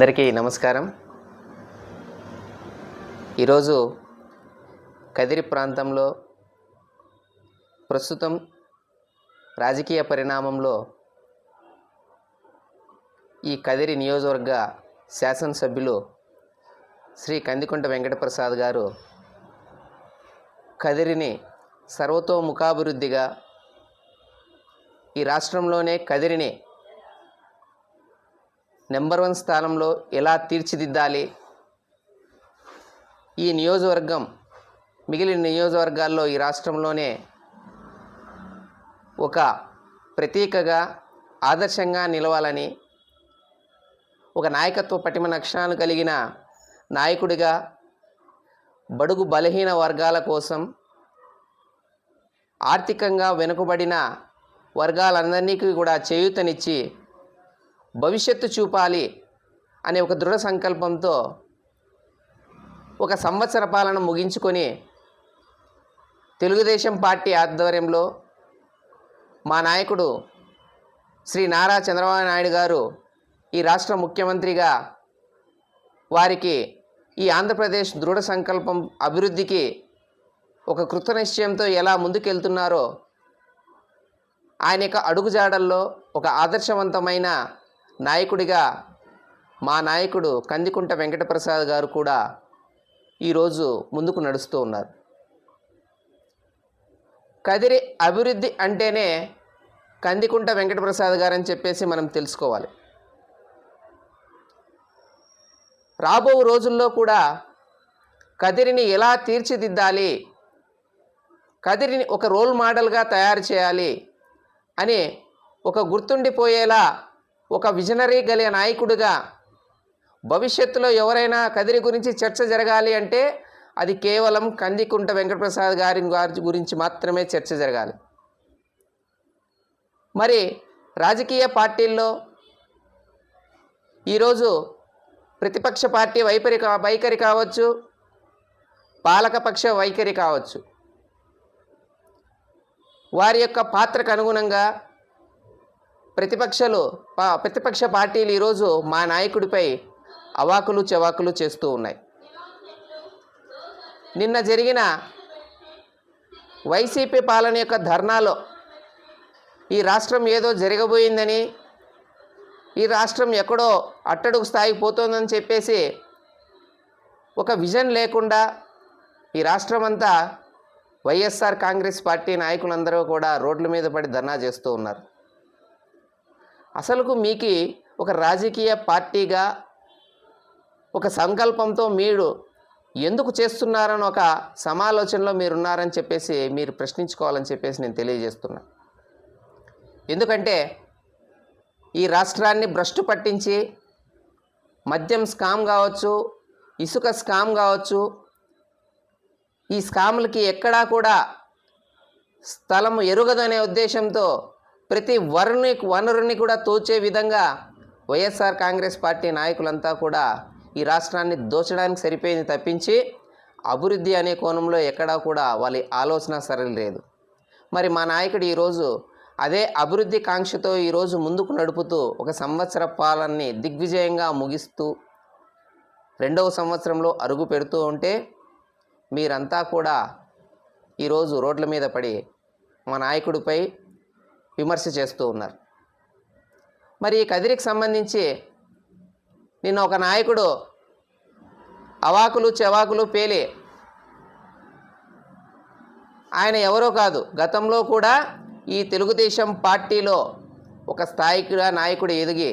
అందరికీ నమస్కారం. ఈరోజు కదిరి ప్రాంతంలో ప్రస్తుతం రాజకీయ పరిణామంలో ఈ కదిరి నియోజకవర్గ శాసనసభ్యులు శ్రీ కందికుంట వెంకటప్రసాద్ గారు కదిరిని సర్వతోముఖాభివృద్ధిగా ఈ రాష్ట్రంలోనే కదిరిని నెంబర్ వన్ స్థానంలో ఎలా తీర్చిదిద్దాలి? ఈ నియోజకవర్గం మిగిలిన నియోజకవర్గాల్లో ఈ రాష్ట్రంలోనే ఒక ప్రతీకగా ఆదర్శంగా నిలవాలని ఒక నాయకత్వ పటిమ లక్షణాలు కలిగిన నాయకుడిగా బడుగు బలహీన వర్గాల కోసం ఆర్థికంగా వెనుకబడిన వర్గాలందరికీ కూడా చేయూతనిచ్చి భవిష్యత్తు చూపాలి అనే ఒక దృఢ సంకల్పంతో ఒక సంవత్సర పాలన ముగించుకొని తెలుగుదేశం పార్టీ ఆధ్వర్యంలో మా నాయకుడు శ్రీ నారా చంద్రబాబు నాయుడు గారు ఈ రాష్ట్ర ముఖ్యమంత్రిగా వారికి ఈ ఆంధ్రప్రదేశ్ దృఢ సంకల్పం అభివృద్ధికి ఒక కృతనిశ్చయంతో ఎలా ముందుకెళ్తున్నారో ఆయన యొక్క అడుగుజాడల్లో ఒక ఆదర్శవంతమైన నాయకుడిగా మా నాయకుడు కందికుంట వెంకటప్రసాద్ గారు కూడా ఈరోజు ముందుకు నడుస్తూ ఉన్నారు. కదిరి అభివృద్ధి అంటేనే కందికుంట వెంకటప్రసాద్ గారు అని చెప్పేసి మనం తెలుసుకోవాలి. రాబో రోజుల్లో కూడా కదిరిని ఎలా తీర్చిదిద్దాలి కదిరిని ఒక రోల్ మోడల్గా తయారు చేయాలి అని ఒక గుర్తుండిపోయేలా ఒక విజనరీ గల నాయకుడిగా భవిష్యత్తులో ఎవరైనా కదిరి గురించి చర్చ జరగాలి అంటే అది కేవలం కందికుంట వెంకటప్రసాద్ గారి గారి గురించి మాత్రమే చర్చ జరగాలి. మరి రాజకీయ పార్టీల్లో ఈరోజు ప్రతిపక్ష పార్టీ వైపరి వైఖరి కావచ్చు పాలకపక్ష వైఖరి కావచ్చు. వారి యొక్క పాత్రకు అనుగుణంగా ప్రతిపక్షలు ప్రతిపక్ష పార్టీలు ఈరోజు మా నాయకుడిపై అవాకులు చెవాకులు చేస్తూ ఉన్నాయి. నిన్న జరిగిన వైసీపీ పాలన యొక్క ధర్నాలో ఈ రాష్ట్రం ఏదో జరగబోయిందని ఈ రాష్ట్రం ఎక్కడో అట్టడుగు స్థాయికి పోతుందని చెప్పేసి ఒక విజన్ లేకుండా ఈ రాష్ట్రం అంతా వైఎస్ఆర్ కాంగ్రెస్ పార్టీ నాయకులందరూ కూడా రోడ్ల మీద పడి ధర్నా చేస్తూ ఉన్నారు. అసలుకు మీకు ఒక రాజకీయ పార్టీగా ఒక సంకల్పంతో మీరు ఎందుకు చేస్తున్నారని ఒక సమాలోచనలో మీరున్నారని చెప్పేసి మీరు ప్రశ్నించుకోవాలని చెప్పేసి నేను తెలియజేస్తున్నా. ఎందుకంటే ఈ రాష్ట్రాన్ని భ్రష్టు పట్టించి మద్యం స్కామ్ కావచ్చు ఇసుక స్కామ్ కావచ్చు ఈ స్కాములకి ఎక్కడా కూడా స్థలం ఎరుగదనే ఉద్దేశంతో ప్రతి వరుని వనరుని కూడా తోచే విధంగా వైఎస్ఆర్ కాంగ్రెస్ పార్టీ నాయకులంతా కూడా ఈ రాష్ట్రాన్ని దోచడానికి సరిపోయింది తప్పించి అభివృద్ధి అనే కోణంలో ఎక్కడా కూడా వాళ్ళ ఆలోచన సరళి లేదు మరి మా నాయకుడు ఈరోజు అదే అభివృద్ధి కాంక్షతో ఈరోజు ముందుకు నడుపుతూ ఒక సంవత్సర పాలనని దిగ్విజయంగా ముగిస్తూ రెండవ సంవత్సరంలో అరుగు పెడుతూ ఉంటే మీరంతా కూడా ఈరోజు రోడ్ల మీద పడి మా నాయకుడిపై విమర్శ చేస్తూ ఉన్నారు. మరి ఈ కదిరికి సంబంధించి నిన్న ఒక నాయకుడు అవాకులు చెవాకులు పేలి ఆయన ఎవరో కాదు గతంలో కూడా ఈ తెలుగుదేశం పార్టీలో ఒక స్థాయికిగా నాయకుడు ఎదిగి